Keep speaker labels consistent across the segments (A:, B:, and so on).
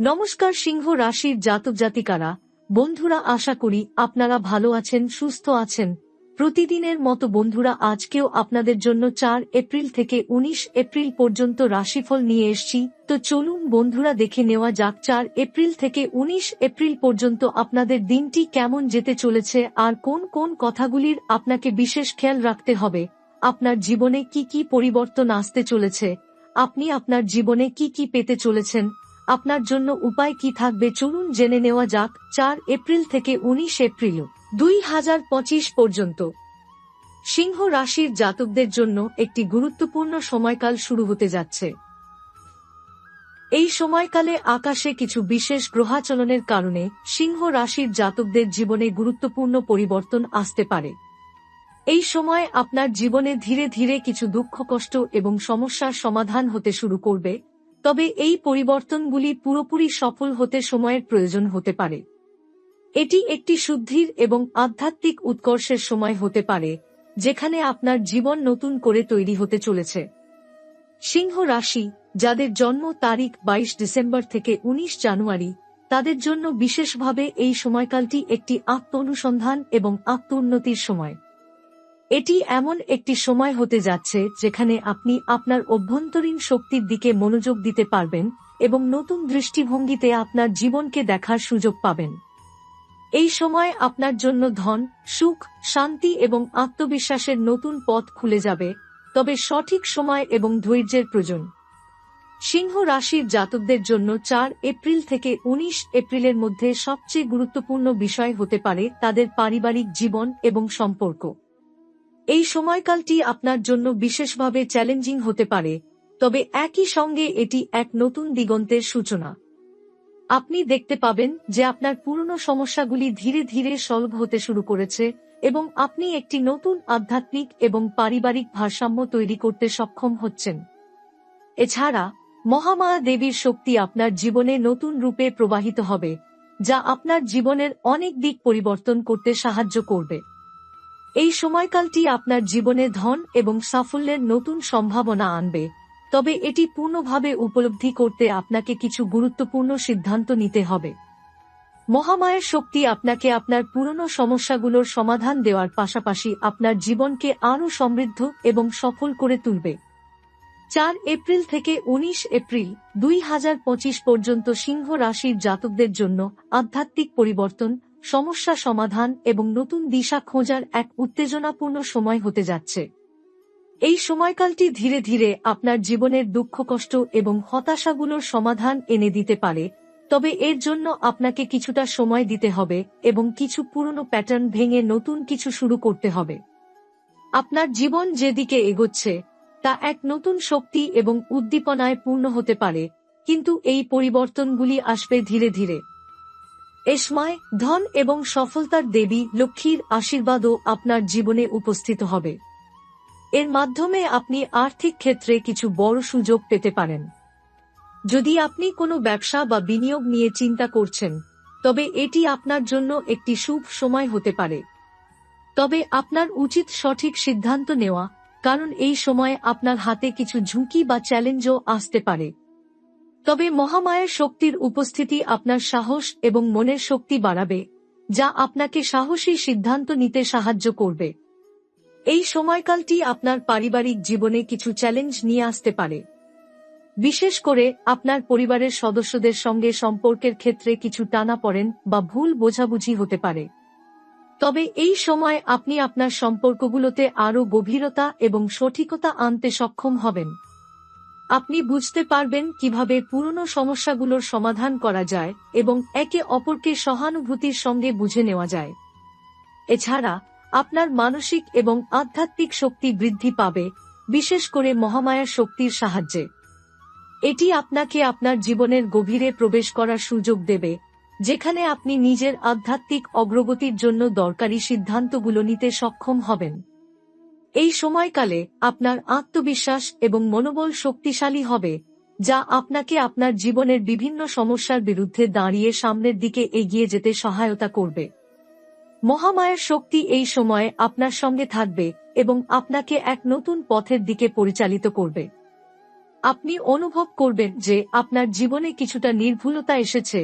A: নমস্কার সিংহ রাশির জাতক জাতিকারা। বন্ধুরা, আশা করি আপনারা ভালো আছেন, সুস্থ আছেন। প্রতিদিনের মতো বন্ধুরা, আজকেও আপনাদের জন্য চার এপ্রিল থেকে ১৯ এপ্রিল পর্যন্ত রাশিফল নিয়ে এসছি। তো চলুন বন্ধুরা, দেখে নেওয়া যাক চার এপ্রিল থেকে ১৯ এপ্রিল পর্যন্ত আপনাদের দিনটি কেমন যেতে চলেছে আর কোন কোন কথাগুলির আপনাকে বিশেষ খেয়াল রাখতে হবে। আপনার জীবনে কি কি পরিবর্তন আসতে চলেছে? আপনি আপনার জীবনে কি কি পেতে চলেছেন? আপনার জন্য উপায় কি থাকবে চলুন জেনে নেওয়া যাক, চার এপ্রিল থেকে ১৯ এপ্রিল, দুই হাজার পঁচিশ পর্যন্ত। সিংহ রাশির জাতকদের জন্য একটি গুরুত্বপূর্ণ সময়কাল শুরু হতে যাচ্ছে। এই সময়কালে আকাশে কিছু বিশেষ গ্রহাচলনের কারণে সিংহ রাশির জাতকদের জীবনে গুরুত্বপূর্ণ পরিবর্তন আসতে পারে। এই সময় আপনার জীবনে ধীরে ধীরে কিছু দুঃখ, কষ্ট এবং সমস্যার সমাধান হতে শুরু করবে। তবে এই পরিবর্তনগুলি পুরোপুরি সফল হতে সময়ের প্রয়োজন হতে পারে। এটি একটি শুদ্ধির এবং আধ্যাত্মিক উৎকর্ষের সময় হতে পারে, যেখানে আপনার জীবন নতুন করে তৈরি হতে চলেছে। সিংহ রাশি, যাদের জন্ম তারিখ ২২ ডিসেম্বর থেকে ১৯ জানুয়ারি, তাদের জন্য বিশেষভাবে এই সময়কালটি একটি আত্ম অনুসন্ধান এবং আত্ম উন্নতির সময়। এটি এমন একটি সময় হতে যাচ্ছে যেখানে আপনি আপনার অভ্যন্তরীণ শক্তির দিকে মনোযোগ দিতে পারবেন এবং নতুন দৃষ্টিভঙ্গিতে আপনার জীবনকে দেখার সুযোগ পাবেন। এই সময় আপনার জন্য ধন, সুখ, শান্তি এবং আত্মবিশ্বাসের নতুন পথ খুলে যাবে, তবে সঠিক সময় এবং ধৈর্যের প্রয়োজন। সিংহ রাশির জাতকদের জন্য চার এপ্রিল থেকে ১৯ এপ্রিলের মধ্যে সবচেয়ে গুরুত্বপূর্ণ বিষয় হতে পারে তাদের পারিবারিক জীবন এবং সম্পর্ক। এই সময়কালটি আপনার জন্য বিশেষভাবে চ্যালেঞ্জিং হতে পারে, তবে একই সঙ্গে এটি এক নতুন দিগন্তের সূচনা। আপনি দেখতে পাবেন যে আপনার পুরনো সমস্যাগুলি ধীরে ধীরে সলভ হতে শুরু করেছে এবং আপনি একটি নতুন আধ্যাত্মিক এবং পারিবারিক ভারসাম্য তৈরি করতে সক্ষম হচ্ছেন। এছাড়া মহামায়া দেবীর শক্তি আপনার জীবনে নতুন রূপে প্রবাহিত হবে, যা আপনার জীবনের অনেক দিক পরিবর্তন করতে সাহায্য করবে। এই সময়কালটি আপনার জীবনে ধন এবং সাফল্যের নতুন সম্ভাবনা আনবে। তবে এটি পূর্ণভাবে উপলব্ধি করতে আপনাকে কিছু গুরুত্বপূর্ণ সিদ্ধান্ত নিতে হবে। মহামায়ের শক্তি আপনাকে আপনার পুরনো সমস্যাগুলোর সমাধান দেওয়ার পাশাপাশি আপনার জীবনকে আরও সমৃদ্ধ এবং সফল করে তুলবে। চার এপ্রিল থেকে ১৯ এপ্রিল দুই হাজার পঁচিশ পর্যন্ত সিংহ রাশির জাতকদের জন্য আধ্যাত্মিক পরিবর্তন সমস্যা সমাধান এবং নতুন দিশা খোঁজার এক উত্তেজনাপূর্ণ সময় হতে যাচ্ছে। এই সময়কালটি ধীরে ধীরে আপনার জীবনের দুঃখ কষ্ট এবং হতাশাগুলোর সমাধান এনে দিতে পারে, তবে এর জন্য আপনাকে কিছুটা সময় দিতে হবে এবং কিছু পুরনো প্যাটার্ন ভেঙে নতুন কিছু শুরু করতে হবে। আপনার জীবন যেদিকে এগোচ্ছে, তা এক নতুন শক্তি এবং উদ্দীপনায় পূর্ণ হতে পারে, কিন্তু এই পরিবর্তনগুলি আসবে ধীরে ধীরে। এ সময় ধন এবং সফলতার দেবী লক্ষ্মীর আশীর্বাদও আপনার জীবনে উপস্থিত হবে। এর মাধ্যমে আপনি আর্থিক ক্ষেত্রে কিছু বড় সুযোগ পেতে পারেন। যদি আপনি কোনো ব্যবসা বা বিনিয়োগ নিয়ে চিন্তা করছেন, তবে এটি আপনার জন্য একটি শুভ সময় হতে পারে। তবে আপনার উচিত সঠিক সিদ্ধান্ত নেওয়া, কারণ এই সময়ে আপনার হাতে কিছু ঝুঁকি বা চ্যালেঞ্জও আসতে পারে। তবে মহামায়ের শক্তির উপস্থিতি আপনার সাহস এবং মনের শক্তি বাড়াবে, যা আপনাকে সাহসী সিদ্ধান্ত নিতে সাহায্য করবে। এই সময়কালটি আপনার পারিবারিক জীবনে কিছু চ্যালেঞ্জ নিয়ে আসতে পারে। বিশেষ করে আপনার পরিবারের সদস্যদের সঙ্গে সম্পর্কের ক্ষেত্রে কিছু টানা পড়েন বা ভুল বোঝাবুঝি হতে পারে। তবে এই সময় আপনি আপনার সম্পর্কগুলোতে আরও গভীরতা এবং সঠিকতা আনতে সক্ষম হবেন। আপনি বুঝতে পারবেন কীভাবে পুরনো সমস্যাগুলোর সমাধান করা যায় এবং একে অপরকে সহানুভূতির সঙ্গে বুঝে নেওয়া যায়। এছাড়া, আপনার মানসিক এবং আধ্যাত্মিক শক্তি বৃদ্ধি পাবে, বিশেষ করে মহামায়ার শক্তির সাহায্যে। এটি আপনাকে আপনার জীবনের গভীরে প্রবেশ করার সুযোগ দেবে, যেখানে আপনি নিজের আধ্যাত্মিক অগ্রগতির জন্য দরকারি সিদ্ধান্তগুলো নিতে সক্ষম হবেন। এই সময়কালে আপনার আত্মবিশ্বাস এবং মনোবল শক্তিশালী হবে, যা আপনাকে আপনার জীবনের বিভিন্ন সমস্যার বিরুদ্ধে দাঁড়িয়ে সামনের দিকে এগিয়ে যেতে সহায়তা করবে। মহামায়ার শক্তি এই সময়ে আপনার সঙ্গে থাকবে এবং আপনাকে এক নতুন পথের দিকে পরিচালিত করবে। আপনি অনুভব করবেন যে আপনার জীবনে কিছুটা নির্ভুলতা এসেছে,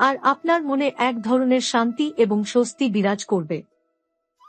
A: আর আপনার মনে এক ধরনের শান্তি এবং স্বস্তি বিরাজ করবে।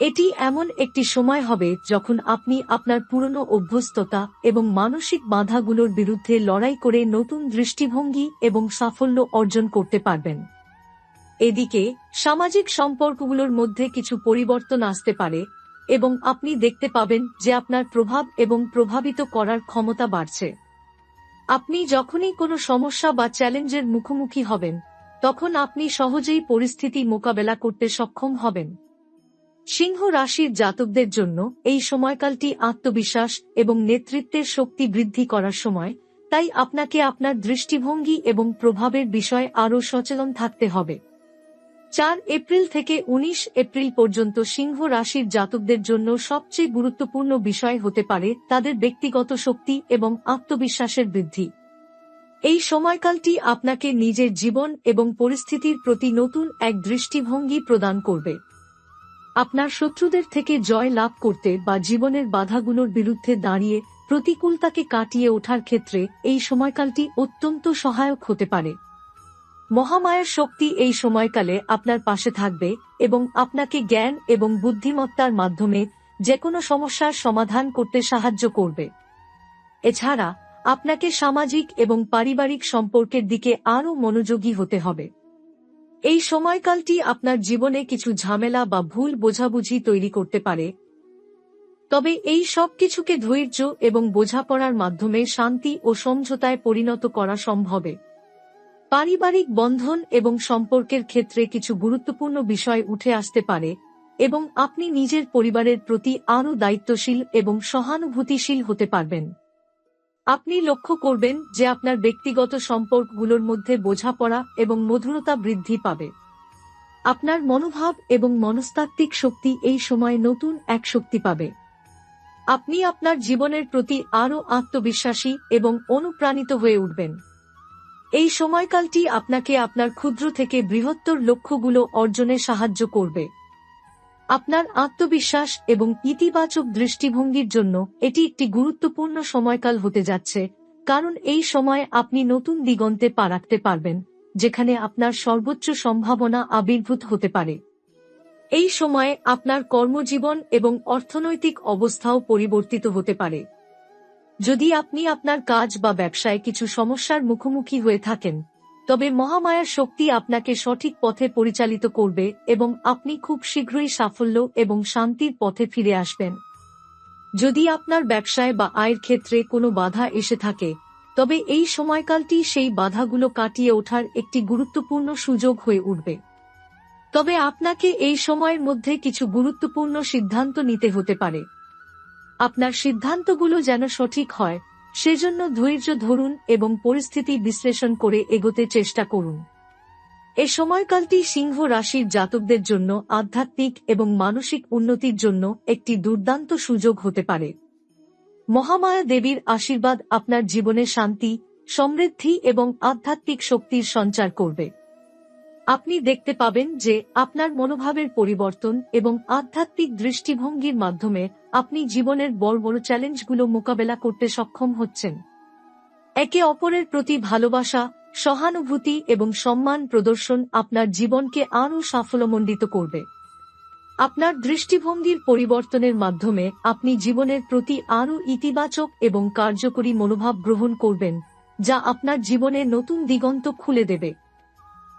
A: এটি এমন একটি সময় হবে যখন আপনি আপনার পুরনো অভ্যস্ততা এবং মানসিক বাধাগুলোর বিরুদ্ধে লড়াই করে নতুন দৃষ্টিভঙ্গি এবং সাফল্য অর্জন করতে পারবেন। এদিকে, সামাজিক সম্পর্কগুলোর মধ্যে কিছু পরিবর্তন আসতে পারে এবং আপনি দেখতে পাবেন যে আপনার প্রভাব এবং প্রভাবিত করার ক্ষমতা বাড়ছে। আপনি যখনই কোনো সমস্যা বা চ্যালেঞ্জের মুখোমুখি হবেন, তখন আপনি সহজেই পরিস্থিতি মোকাবেলা করতে সক্ষম হবেন। সিংহ রাশির জাতকদের জন্য এই সময়কালটি আত্মবিশ্বাস এবং নেতৃত্বের শক্তি বৃদ্ধি করার সময়, তাই আপনাকে আপনার দৃষ্টিভঙ্গি এবং প্রভাবের বিষয়ে আরও সচেতন থাকতে হবে। চার এপ্রিল থেকে ১৯ এপ্রিল পর্যন্ত সিংহ রাশির জাতকদের জন্য সবচেয়ে গুরুত্বপূর্ণ বিষয় হতে পারে তাদের ব্যক্তিগত শক্তি এবং আত্মবিশ্বাসের বৃদ্ধি। এই সময়কালটি আপনাকে নিজের জীবন এবং পরিস্থিতির প্রতি নতুন এক দৃষ্টিভঙ্গি প্রদান করবে। আপনার শত্রুদের থেকে জয় লাভ করতে বা জীবনের বাধাগুলোর বিরুদ্ধে দাঁড়িয়ে প্রতিকূলতাকে কাটিয়ে ওঠার ক্ষেত্রে এই সময়কালটি অত্যন্ত সহায়ক হতে পারে। মহামায়ার শক্তি এই সময়কালে আপনার পাশে থাকবে এবং আপনাকে জ্ঞান এবং বুদ্ধিমত্তার মাধ্যমে যে কোনো সমস্যার সমাধান করতে সাহায্য করবে। এছাড়া, আপনাকে সামাজিক এবং পারিবারিক সম্পর্কের দিকে আরও মনোযোগী হতে হবে। এই সময়কালটি আপনার জীবনে কিছু ঝামেলা বা ভুল বোঝাবুঝি তৈরি করতে পারে। তবে এই সব কিছুকে ধৈর্য এবং বোঝাপড়ার মাধ্যমে শান্তি ও সমঝোতায় পরিণত করা সম্ভবে। পারিবারিক বন্ধন এবং সম্পর্কের ক্ষেত্রে কিছু গুরুত্বপূর্ণ বিষয় উঠে আসতে পারে এবং আপনি নিজের পরিবারের প্রতি আরও দায়িত্বশীল এবং সহানুভূতিশীল হতে পারবেন। আপনি লক্ষ্য করবেন যে আপনার ব্যক্তিগত সম্পর্কগুলোর মধ্যে বোঝাপড়া এবং মধুরতা বৃদ্ধি পাবে। আপনার মনোভাব এবং মনস্তাত্ত্বিক শক্তি এই সময় নতুন এক শক্তি পাবে। আপনি আপনার জীবনের প্রতি আরও আত্মবিশ্বাসী এবং অনুপ্রাণিত হয়ে উঠবেন। এই সময়কালটি আপনাকে আপনার ক্ষুদ্র থেকে বৃহত্তর লক্ষ্যগুলো অর্জনে সাহায্য করবে। আপনার আত্মবিশ্বাস এবং ইতিবাচক দৃষ্টিভঙ্গির জন্য এটি একটি গুরুত্বপূর্ণ সময়কাল হতে যাচ্ছে, কারণ এই সময় আপনি নতুন দিগন্তে পা রাখতে পারবেন, যেখানে আপনার সর্বোচ্চ সম্ভাবনা আবির্ভূত হতে পারে। এই সময়ে আপনার কর্মজীবন এবং অর্থনৈতিক অবস্থাও পরিবর্তিত হতে পারে। যদি আপনি আপনার কাজ বা ব্যবসায় কিছু সমস্যার মুখোমুখি হয়ে থাকেন তবে মহামায়ার শক্তি আপনাকে সঠিক পথে পরিচালিত করবে এবং আপনি খুব শীঘ্রই সাফল্য এবং শান্তির পথে ফিরে আসবেন। যদি আপনার ব্যবসায় বা আয়ের ক্ষেত্রে কোনো বাধা এসে থাকে, তবে এই সময়কালটি সেই বাধাগুলো কাটিয়ে ওঠার একটি গুরুত্বপূর্ণ সুযোগ হয়ে উঠবে। তবে আপনাকে এই সময়ের মধ্যে কিছু গুরুত্বপূর্ণ সিদ্ধান্ত নিতে হতে পারে। আপনার সিদ্ধান্তগুলো যেন সঠিক হয় সেজন্য ধৈর্য ধরুন এবং পরিস্থিতি বিশ্লেষণ করে এগোতে চেষ্টা করুন। এ সময়কালটি সিংহ রাশির জাতকদের জন্য আধ্যাত্মিক এবং মানসিক উন্নতির জন্য একটি দুর্দান্ত সুযোগ হতে পারে। মহামায়া দেবীর আশীর্বাদ আপনার জীবনে শান্তি, সমৃদ্ধি এবং আধ্যাত্মিক শক্তির সঞ্চার করবে। আপনি দেখতে পাবেন যে আপনার মনোভাবের পরিবর্তন এবং আধ্যাত্মিক দৃষ্টিভঙ্গির মাধ্যমে আপনি জীবনের বড় বড় চ্যালেঞ্জগুলো মোকাবেলা করতে সক্ষম হচ্ছেন। একে অপরের প্রতি ভালোবাসা, সহানুভূতি এবং সম্মান প্রদর্শন আপনার জীবনকে আরও সাফল্যমণ্ডিত করবে। আপনার দৃষ্টিভঙ্গির পরিবর্তনের মাধ্যমে আপনি জীবনের প্রতি আরও ইতিবাচক এবং কার্যকরী মনোভাব গ্রহণ করবেন, যা আপনার জীবনে নতুন দিগন্ত খুলে দেবে।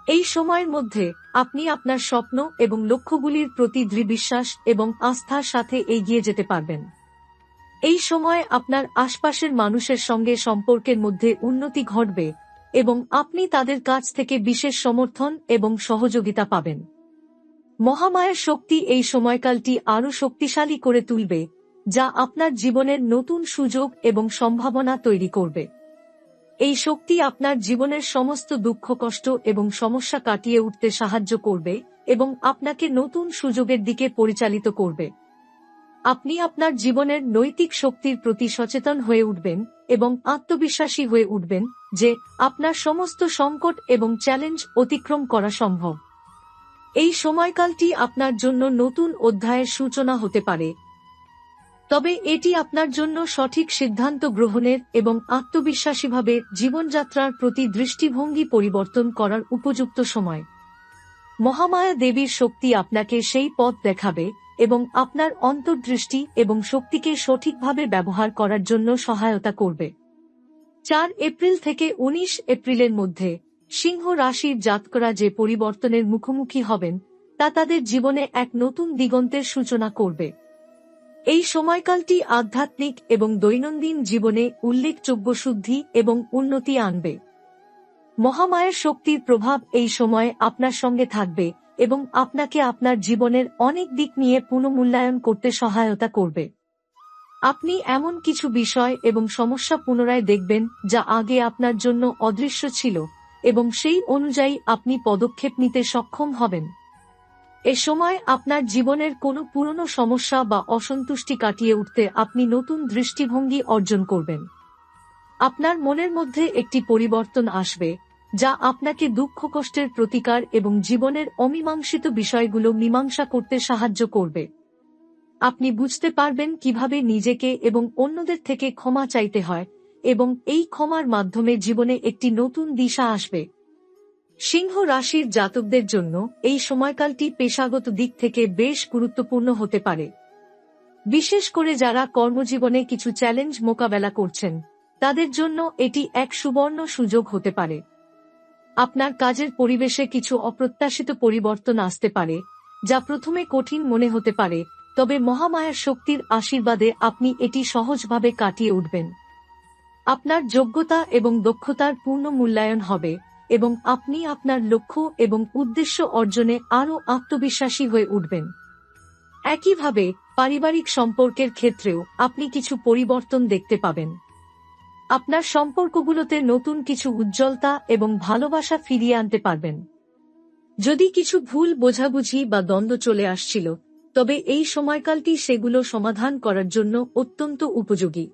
A: এই সময়ের মধ্যে, আপনি আপনার স্বপ্ন এবং লক্ষ্যগুলির প্রতি দৃঢ়বিশ্বাস এবং আস্থার সাথে এগিয়ে যেতে পারবেন। এই সময় আপনার আশপাশের মানুষের সঙ্গে সম্পর্কের মধ্যে উন্নতি ঘটবে এবং আপনি তাদের কাছ থেকে বিশেষ সমর্থন এবং সহযোগিতা পাবেন। মহামায়ার শক্তি এই সময়কালটি আরও শক্তিশালী করে তুলবে, যা আপনার জীবনের নতুন সুযোগ এবং সম্ভাবনা তৈরি করবে। এই শক্তি আপনার জীবনের সমস্ত দুঃখ, কষ্ট এবং সমস্যা কাটিয়ে উঠতে সাহায্য করবে এবং আপনাকে নতুন সুযোগের দিকে পরিচালিত করবে। আপনি আপনার জীবনের নৈতিক শক্তির প্রতি সচেতন হয়ে উঠবেন এবং আত্মবিশ্বাসী হয়ে উঠবেন যে আপনার সমস্ত সংকট এবং চ্যালেঞ্জ অতিক্রম করা সম্ভব। এই সময়কালটি আপনার জন্য নতুন অধ্যায়ের সূচনা হতে পারে। তবে এটি আপনার জন্য সঠিক সিদ্ধান্ত গ্রহণের এবং আত্মবিশ্বাসীভাবে জীবনযাত্রার প্রতি দৃষ্টিভঙ্গি পরিবর্তন করার উপযুক্ত সময়। মহামায়া দেবীর শক্তি আপনাকে সেই পথ দেখাবে এবং আপনার অন্তর্দৃষ্টি এবং শক্তিকে সঠিকভাবে ব্যবহার করার জন্য সহায়তা করবে। চার এপ্রিল থেকে ১৯ এপ্রিলের মধ্যে সিংহ রাশির জাতকরা যে পরিবর্তনের মুখোমুখি হবেন, তা তাদের জীবনে এক নতুন দিগন্তের সূচনা করবে। এই সময়কালটি আধ্যাত্মিক এবং দৈনন্দিন জীবনে উল্লেখযোগ্য শুদ্ধি এবং উন্নতি আনবে। মহামায়ের শক্তির প্রভাব এই সময়ে আপনার সঙ্গে থাকবে এবং আপনাকে আপনার জীবনের অনেক দিক নিয়ে পুনমূল্যায়ন করতে সহায়তা করবে। আপনি এমন কিছু বিষয় এবং সমস্যা পুনরায় দেখবেন যা আগে আপনার জন্য অদৃশ্য ছিল এবং সেই অনুযায়ী আপনি পদক্ষেপ নিতে সক্ষম হবেন। এ সময় আপনার জীবনের কোনো পুরনো সমস্যা বা অসন্তুষ্টি কাটিয়ে উঠতে আপনি নতুন দৃষ্টিভঙ্গি অর্জন করবেন। আপনার মনের মধ্যে একটি পরিবর্তন আসবে, যা আপনাকে দুঃখ, কষ্টের প্রতিকার এবং জীবনের অমীমাংসিত বিষয়গুলো মীমাংসা করতে সাহায্য করবে। আপনি বুঝতে পারবেন কীভাবে নিজেকে এবং অন্যদের থেকে ক্ষমা চাইতে হয় এবং এই ক্ষমার মাধ্যমে জীবনে একটি নতুন দিশা আসবে। সিংহ রাশির জাতকদের জন্য এই সময়কালটি পেশাগত দিক থেকে বেশ গুরুত্বপূর্ণ হতে পারে। বিশেষ করে যারা কর্মজীবনে কিছু চ্যালেঞ্জ মোকাবেলা করছেন, তাদের জন্য এটি এক সুবর্ণ সুযোগ হতে পারে। আপনার কাজের পরিবেশে কিছু অপ্রত্যাশিত পরিবর্তন আসতে পারে, যা প্রথমে কঠিন মনে হতে পারে, তবে মহামায়ার শক্তির আশীর্বাদে আপনি এটি সহজভাবে কাটিয়ে উঠবেন। আপনার যোগ্যতা এবং দক্ষতার পূর্ণ মূল্যায়ন হবে। এবং আপনি আপনার লক্ষ্য এবং উদ্দেশ্য অর্জনে আরও আত্মবিশ্বাসী হয়ে উঠবেন। একইভাবে, পারিবারিক সম্পর্কের ক্ষেত্রেও আপনি কিছু পরিবর্তন দেখতে পাবেন। আপনার সম্পর্কগুলোতে নতুন কিছু উজ্জ্বলতা এবং ভালোবাসা ফিরিয়ে আনতে পারবেন। যদি কিছু ভুল বোঝাবুঝি বা দ্বন্দ্ব চলে আসছিল, তবে এই সময়কালটি সেগুলো সমাধান করার জন্য অত্যন্ত উপযোগী।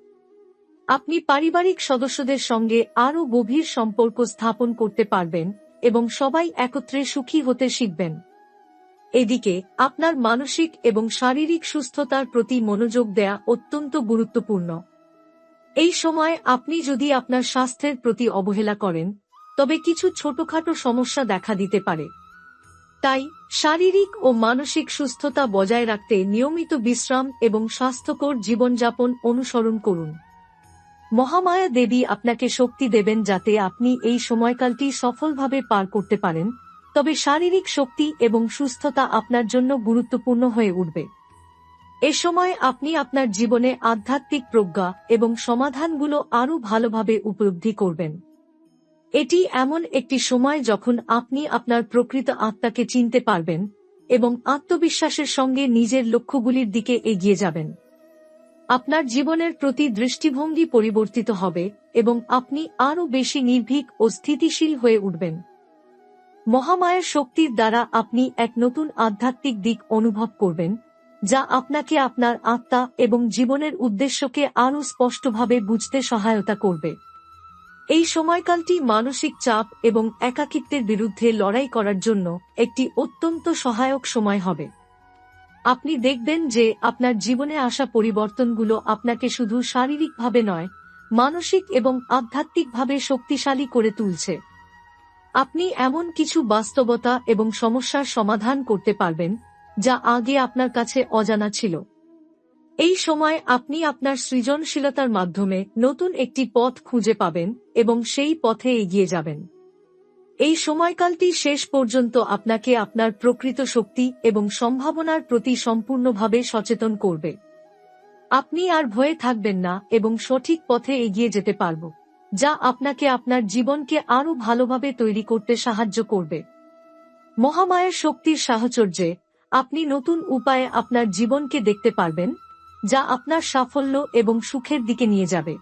A: আপনি পারিবারিক সদস্যদের সঙ্গে আরও গভীর সম্পর্ক স্থাপন করতে পারবেন এবং সবাই একত্রে সুখী হতে শিখবেন। এদিকে, আপনার মানসিক এবং শারীরিক সুস্থতার প্রতি মনোযোগ দেয়া অত্যন্ত গুরুত্বপূর্ণ। এই সময় আপনি যদি আপনার স্বাস্থ্যের প্রতি অবহেলা করেন, তবে কিছু ছোটখাটো সমস্যা দেখা দিতে পারে। তাই, শারীরিক ও মানসিক সুস্থতা বজায় রাখতে নিয়মিত বিশ্রাম এবং স্বাস্থ্যকর জীবনযাপন অনুসরণ করুন। মহামায়া দেবী আপনাকে শক্তি দেবেন যাতে আপনি এই সময়কালটি সফলভাবে পার করতে পারেন, তবে শারীরিক শক্তি এবং সুস্থতা আপনার জন্য গুরুত্বপূর্ণ হয়ে উঠবে। এ সময় আপনি আপনার জীবনে আধ্যাত্মিক প্রজ্ঞা এবং সমাধানগুলো আরও ভালোভাবে উপলব্ধি করবেন। এটি এমন একটি সময় যখন আপনি আপনার প্রকৃত আত্মাকে চিনতে পারবেন এবং আত্মবিশ্বাসের সঙ্গে নিজের লক্ষ্যগুলির দিকে এগিয়ে যাবেন। আপনার জীবনের প্রতি দৃষ্টিভঙ্গি পরিবর্তিত হবে এবং আপনি আরও বেশি নির্ভীক ও স্থিতিশীল হয়ে উঠবেন। মহামায়ের শক্তির দ্বারা আপনি এক নতুন আধ্যাত্মিক দিক অনুভব করবেন, যা আপনাকে আপনার আত্মা এবং জীবনের উদ্দেশ্যকে আরও স্পষ্টভাবে বুঝতে সহায়তা করবে। এই সময়কালটি মানসিক চাপ এবং একাকিত্বের বিরুদ্ধে লড়াই করার জন্য একটি অত্যন্ত সহায়ক সময় হবে। আপনি দেখবেন যে আপনার জীবনে আসা পরিবর্তনগুলো আপনাকে শুধু শারীরিকভাবে নয়, মানসিক এবং আধ্যাত্মিকভাবে শক্তিশালী করে তুলছে। আপনি এমন কিছু বাস্তবতা এবং সমস্যার সমাধান করতে পারবেন, যা আগে আপনার কাছে অজানা ছিল। এই সময় আপনি আপনার সৃজনশীলতার মাধ্যমে নতুন একটি পথ খুঁজে পাবেন এবং সেই পথে এগিয়ে যাবেন। এই সময়কালটি শেষ পর্যন্ত আপনাকে আপনার প্রকৃত শক্তি এবং সম্ভাবনার প্রতি সম্পূর্ণভাবে সচেতন করবে। আপনি আর ভয়ে থাকবেন না এবং সঠিক পথে এগিয়ে যেতে পারব, যা আপনাকে আপনার জীবনকে আরও ভালোভাবে তৈরি করতে সাহায্য করবে। মহামায়ের শক্তির সাহচর্যে আপনি নতুন উপায়ে আপনার জীবনকে দেখতে পারবেন, যা আপনার সাফল্য এবং সুখের দিকে নিয়ে যাবে।